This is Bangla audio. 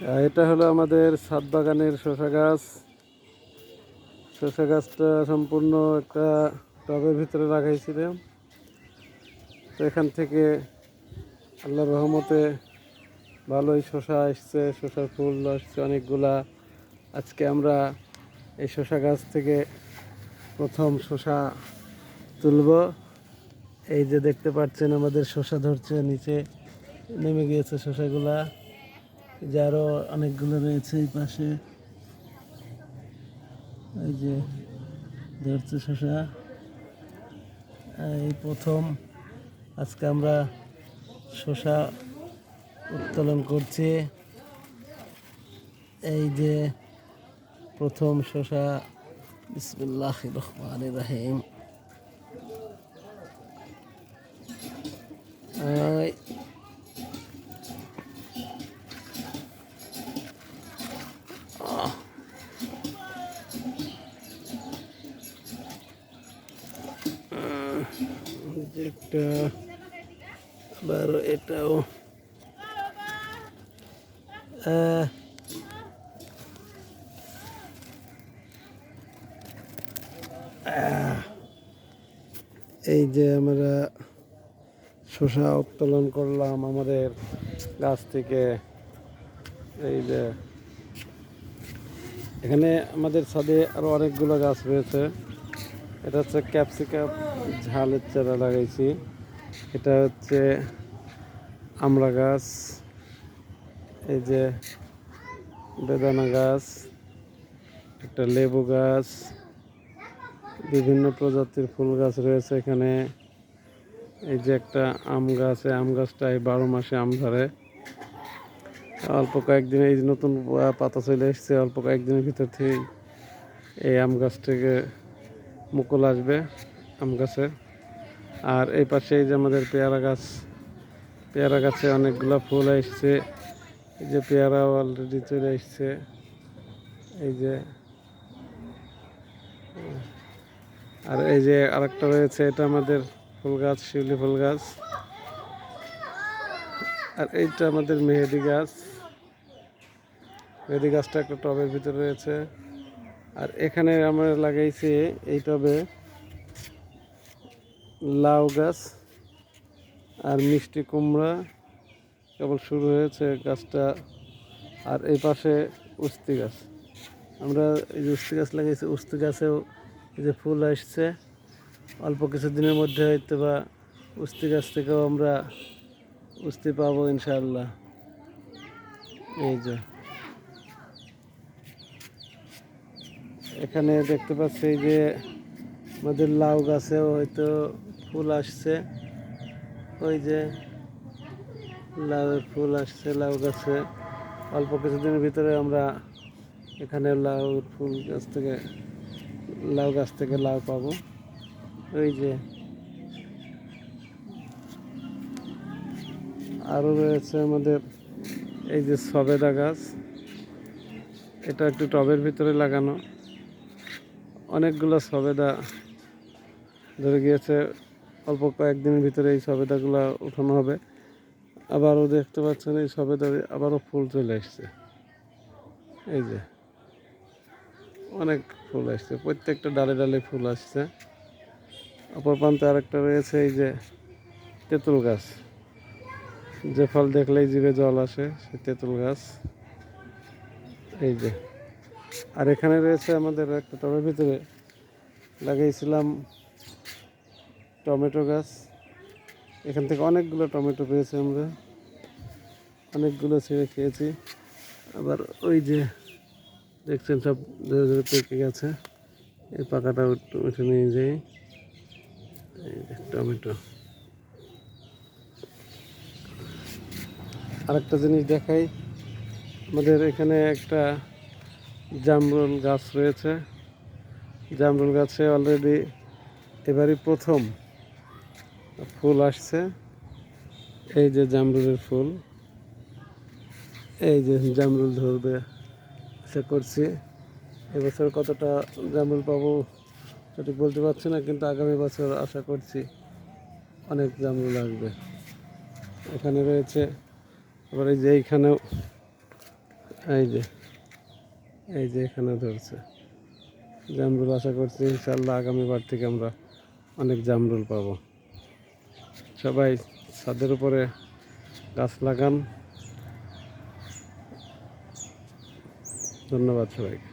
এটা হলো আমাদের ছাদ বাগানের শশা গাছ। শসা গাছটা সম্পূর্ণ একটা টবের ভিতরে লাগাইছিলাম। তো এখান থেকে আল্লাহ রহমতে ভালোই শশা আসছে শশার ফুল আসছে অনেকগুলা। আজকে আমরা এই শশা গাছ থেকে প্রথম শসা তুলব। এই যে দেখতে পাচ্ছেন, আমাদের শশা ধরছে, নিচে নেমে গিয়েছে শসাগুলা। এই যে আরও অনেকগুলো রয়েছে এই পাশে। এই যে ধরছে শসা এই প্রথম আজকে আমরা শসা উত্তোলন করছি। এই যে প্রথম শসা বিসমুল্লাহ রহমান রাহিম। একটা, আবার এটাও। এই যে আমরা শসা উত্তোলন করলাম আমাদের গাছ থেকে। এই যে এখানে আমাদের ছাদে আরও অনেকগুলো গাছ রয়েছে। এটা হচ্ছে ক্যাপসিকাম। ঝালের চারা লাগাইছি। এটা হচ্ছে আমড়া গাছ, এই যে বেদানা গাছ, একটা লেবু গাছ, বিভিন্ন প্রজাতির ফুল গাছ রয়েছে এখানে। এই যে একটা আম গাছ, এই আম গাছটাই বারো মাসে আম ধরে। অল্প কয়েকদিন এই নতুন পাতা চলে এসছে, অল্প কয়েকদিনের ভিতর থেকেই এই আম গাছ থেকে মুকুল আসবে। আম গাছে আর এই পাশে এই যে আমাদের পেয়ারা গাছ, পেয়ারা গাছে অনেকগুলো ফুল এসছে। এই যে পেয়ারা অলরেডি চলে এসছে। এই যে, আর এই যে আরেকটা রয়েছে, এটা আমাদের ফুল গাছ, শিউলি ফুল গাছ। আর এইটা আমাদের মেহেদি গাছ। মেহেদি গাছটা একটা টবের ভিতরে রয়েছে। আর এখানে আমরা লাগাইছি এই টবে লাউ গাছ আর মিষ্টি কুমড়া কেবল শুরু হয়েছে গাছটা আর এই পাশে উস্তি গাছ। আমরা এই যে উস্তি গাছ লাগিয়েছি, উস্তি গাছেও এই যে ফুল আসছে। অল্প কিছু দিনের মধ্যে হয়তো বা উস্তি গাছ থেকেও আমরা উস্তি পাবো ইনশাল্লাহ এই যে। এখানে দেখতে পাচ্ছি যে আমাদের লাউ গাছেও হয়তো ফুল আসছে। ওই যে লাউয়ের ফুল আসছে, লাউ গাছে। অল্প কিছুদিনের ভিতরে আমরা এখানে লাউ ফুল গাছ থেকে, লাউ গাছ থেকে লাউ পাবো। ওই যে আরও রয়েছে আমাদের এই যে সবেদা গাছ। এটা একটু টবের ভিতরে লাগানো। অনেকগুলো সবেদা ধরে গিয়েছে। অল্প কয়েকদিনের ভিতরে এই সবেদাগুলো উঠানো হবে। আবারও দেখতে পাচ্ছেন এই সবেদা আবারও ফুল চলে আসছে। এই যে, অনেক ফুল আসছে, প্রত্যেকটা ডালে ডালে ফুল আসছে। অপর প্রান্তে আরেকটা রয়েছে, এই যে তেঁতুল গাছ। যে ফল দেখলেই জিভে জল আসে, সে তেঁতুল গাছ। এই যে, আর এখানে রয়েছে আমাদের একটা টবের ভিতরে, লাগিয়েছিলাম টমেটো গাছ। এখান থেকে অনেকগুলো টমেটো পেয়েছি আমরা। অনেকগুলো ছেড়ে খেয়েছি। আবার ওই যে দেখছেন সব ধরে ধীরে পেকে গেছে। এই পাকাটা উঠে নিয়ে যাই। টমেটো। আরেকটা জিনিস দেখাই। আমাদের এখানে একটা জামরুল গাছ রয়েছে। জামরুল গাছে অলরেডি এবারই প্রথম। ফুল আসছে। এই যে জামরুলের ফুল। এই যে জামরুল ধরবে। আশা করছি এবছর কতটা জামরুল পাবো সঠিক বলতে পারছি না, কিন্তু আগামী বছর আশা করছি অনেক জামরুল আসবে। এখানে রয়েছে আবার এই যে এইখানেও এই যে এই যে এখানে ধরছে। জামরুল আশা করছি ইনশাল্লাহ আগামীবার থেকে আমরা অনেক জামরুল পাবো। সবাই ছাদের উপরে গাছ লাগান। ধন্যবাদ সবাইকে।